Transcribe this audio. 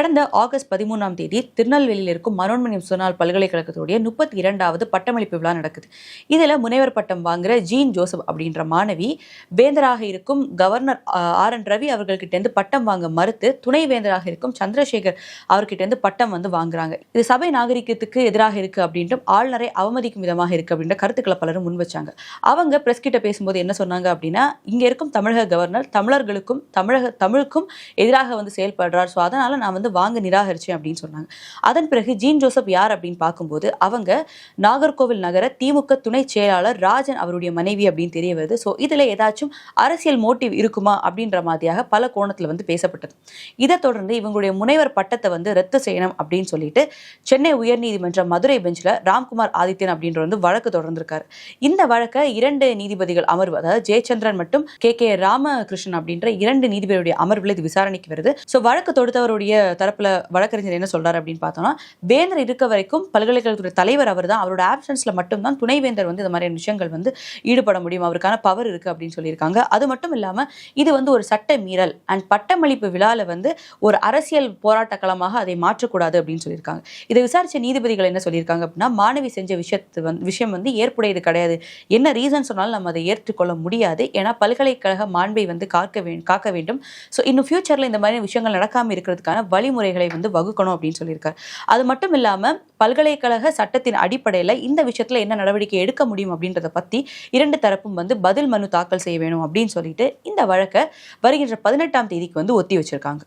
கடந்த ஆகஸ்ட் பதிமூணாம் தேதி திருநெல்வேலியில் இருக்கும் மனோன்மணியம் சுனால் பல்கலைக்கழகத்துடைய முப்பத்தி இரண்டாவது பட்டமளிப்பு விழா நடக்குது. இதில் முனைவர் பட்டம் வாங்குற ஜீன் ஜோசப் அப்படின்ற மாணவி வேந்தராக இருக்கும் கவர்னர் ஆர் என் ரவி அவர்கள்கிட்டேருந்து பட்டம் வாங்க மறுத்து துணை வேந்தராக இருக்கும் சந்திரசேகர் அவர்கிட்டேருந்து பட்டம் வந்து வாங்குறாங்க. இது சபை நாகரிகத்துக்கு எதிராக இருக்கு அப்படின்றும் ஆளுநரை அவமதிக்கும் விதமாக இருக்கு அப்படின்ற கருத்துக்களை பலரும் முன் வச்சாங்க. அவங்க பிரஸ் கிட்ட பேசும்போது என்ன சொன்னாங்க அப்படின்னா இங்கே இருக்கும் தமிழக கவர்னர் தமிழர்களுக்கும் தமிழக தமிழுக்கும் எதிராக வந்து செயல்படுறார். ஸோ அதனால் நான் வந்து வந்து வாங்க நிராகரிச்சேன் அப்படின்னு சொன்னாங்க. அதன் பிறகு ஜீன் ஜோசப் யார் அப்படின்னு பார்க்கும்போது அவங்க நாகர்கோவில் நகர திமுக துணை செயலாளர் ராஜன் அவருடைய மனைவி அப்படின்னு தெரிய வருது. ஸோ இதில் ஏதாச்சும் அரசியல் மோட்டிவ் இருக்குமா அப்படின்ற மாதிரியாக பல கோணத்தில் வந்து பேசப்பட்டது. இதை தொடர்ந்து இவங்களுடைய முனைவர் பட்டத்தை வந்து ரத்து செய்யணும் அப்படின்னு சொல்லிட்டு சென்னை உயர்நீதிமன்ற மதுரை பெஞ்சில் ராம்குமார் ஆதித்யன் அப்படின்ற வந்து வழக்கு தொடர்ந்திருக்காரு. இந்த வழக்கை இரண்டு நீதிபதிகள் அமர்வு அதாவது ஜெயச்சந்திரன் மற்றும் கே கே ராமகிருஷ்ணன் அப்படின்ற இரண்டு நீதிபதியுடைய அமர்வில் இது விசாரணைக்கு வருது. ஸோ வழக்கு தொடுத்தவருடைய தரப்புல வழக்கறிஞர் என்ன சொல்றாரு அப்படின்னு பார்த்தோம்னா வேந்தர் இருக்க வரைக்கும் பல்கலைக்கழகத்துடைய தலைவர் அவர் தான் அவரோட ஆப்சன்ஸ்ல மட்டும்தான் துணைவேந்தர் வந்து இந்த மாதிரியான விஷயங்கள் வந்து ஈடுபட முடியும். அவருக்கான பவர் இருக்கு அப்படின்னு சொல்லியிருக்காங்க. அது மட்டும் இல்லாம இது வந்து ஒரு சட்ட மீறல் அண்ட் பட்டமளிப்பு விழால வந்து ஒரு அரசியல் போராட்ட களமாக அதை மாற்றக்கூடாது அப்படின்னு சொல்லியிருக்காங்க. இதை விசாரிச்ச நீதிபதிகள் என்ன சொல்லியிருக்காங்க அப்படின்னா மாணவி செஞ்ச விஷயத்து வந்து விஷயம் வந்து ஏற்புடையது கிடையாது. என்ன ரீசன் சொன்னாலும் நம்ம அதை ஏற்றுக்கொள்ள முடியாது. ஏன்னா பல்கலைக்கழக மாண்பை வந்து காக்க வே காக்க வேண்டும். ஸோ இன்னும் ஃபியூச்சரில் இந்த மாதிரி விஷயங்கள் நடக்காமல் இருக்கிறதுக்கான வழி வழிமுறைகளை வந்து வகுக்கணும் அப்படின்னு சொல்லியிருக்காரு. அது மட்டும் இல்லாமல் பல்கலைக்கழக சட்டத்தின் அடிப்படையில் இந்த விஷயத்தில் என்ன நடவடிக்கை எடுக்க முடியும் அப்படின்றத பற்றி இரண்டு தரப்பும் வந்து பதில் மனு தாக்கல் செய்ய வேணும் அப்படின்னு சொல்லிட்டு இந்த வழக்கை வருகின்ற பதினெட்டாம் தேதிக்கு வந்து ஒத்தி வச்சிருக்காங்க.